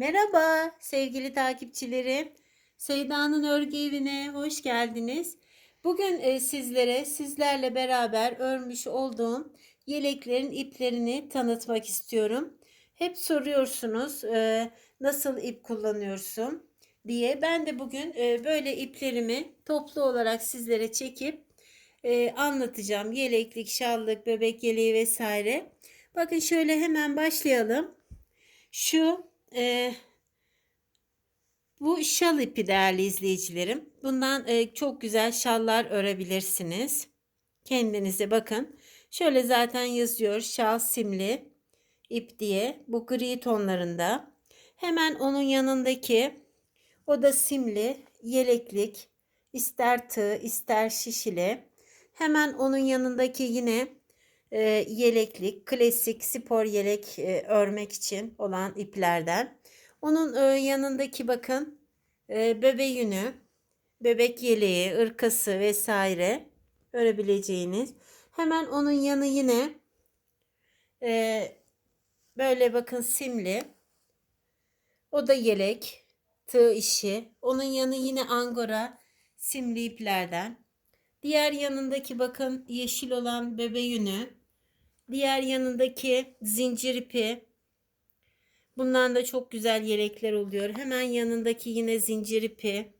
Merhaba sevgili takipçilerim. Seyda'nın örgü evine hoş geldiniz. Bugün e, sizlere sizlerle beraber örmüş olduğum yeleklerin iplerini tanıtmak istiyorum. Hep soruyorsunuz e, nasıl ip kullanıyorsun diye. Ben de bugün e, böyle iplerimi toplu olarak sizlere çekip anlatacağım. Yeleklik, şallık, bebek yeleği vesaire. Bakın şöyle hemen başlayalım. Şu e, bu şal ipi değerli izleyicilerim. Bundan e, çok güzel şallar örebilirsiniz. Kendinize bakın. Şöyle zaten yazıyor şal simli ip diye. Bu gri tonlarında. Hemen onun yanındaki o da simli yeleklik. ister tığ ister şişili. Hemen onun yanındaki yine e, yeleklik, klasik spor yelek e, örmek için olan iplerden. Onun e, yanındaki bakın e, bebe yünü, bebek yeleği, ırkası vesaire örebileceğiniz. Hemen onun yanı yine e, böyle bakın simli. O da yelek, tığ işi. Onun yanı yine angora simli iplerden. Diğer yanındaki bakın yeşil olan bebe yünü. Diğer yanındaki zincir ipi. Bundan da çok güzel yelekler oluyor. Hemen yanındaki yine zincir ipi.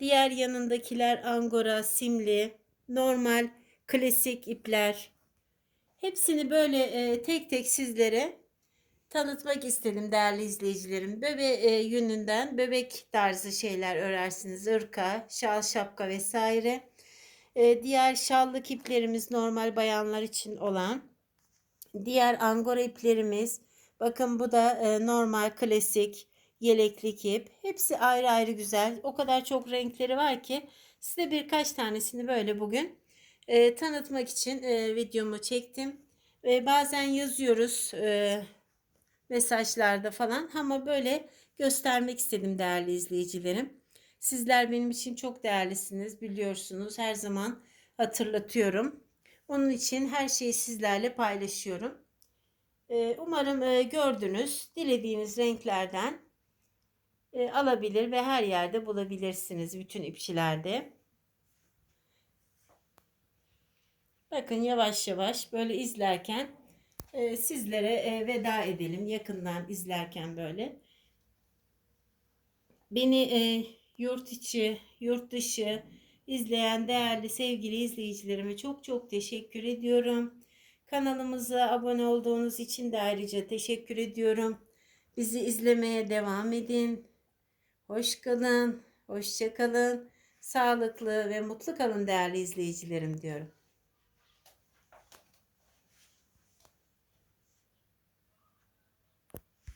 Diğer yanındakiler angora, simli, normal, klasik ipler. Hepsini böyle e, tek tek sizlere tanıtmak istedim değerli izleyicilerim. Bebe e, yününden bebek tarzı şeyler örersiniz. Irka, şal, şapka vesaire. E, diğer şallık iplerimiz normal bayanlar için olan. Diğer angora iplerimiz. Bakın bu da e, normal klasik yeleklik ip. Hepsi ayrı ayrı güzel. O kadar çok renkleri var ki size birkaç tanesini böyle bugün e, tanıtmak için e, videomu çektim. Ve bazen yazıyoruz e, mesajlarda falan ama böyle göstermek istedim değerli izleyicilerim. Sizler benim için çok değerlisiniz biliyorsunuz. Her zaman hatırlatıyorum. Onun için her şeyi sizlerle paylaşıyorum. Ee, umarım e, gördünüz. Dilediğiniz renklerden e, alabilir ve her yerde bulabilirsiniz. Bütün ipçilerde. Bakın yavaş yavaş böyle izlerken e, sizlere veda edelim. Yakından izlerken böyle. Beni yurt içi, yurt dışı izleyen değerli sevgili izleyicilerime çok çok teşekkür ediyorum. Kanalımıza abone olduğunuz için de ayrıca teşekkür ediyorum. Bizi izlemeye devam edin. Hoş kalın, hoşça kalın. Sağlıklı ve mutlu kalın değerli izleyicilerim diyorum.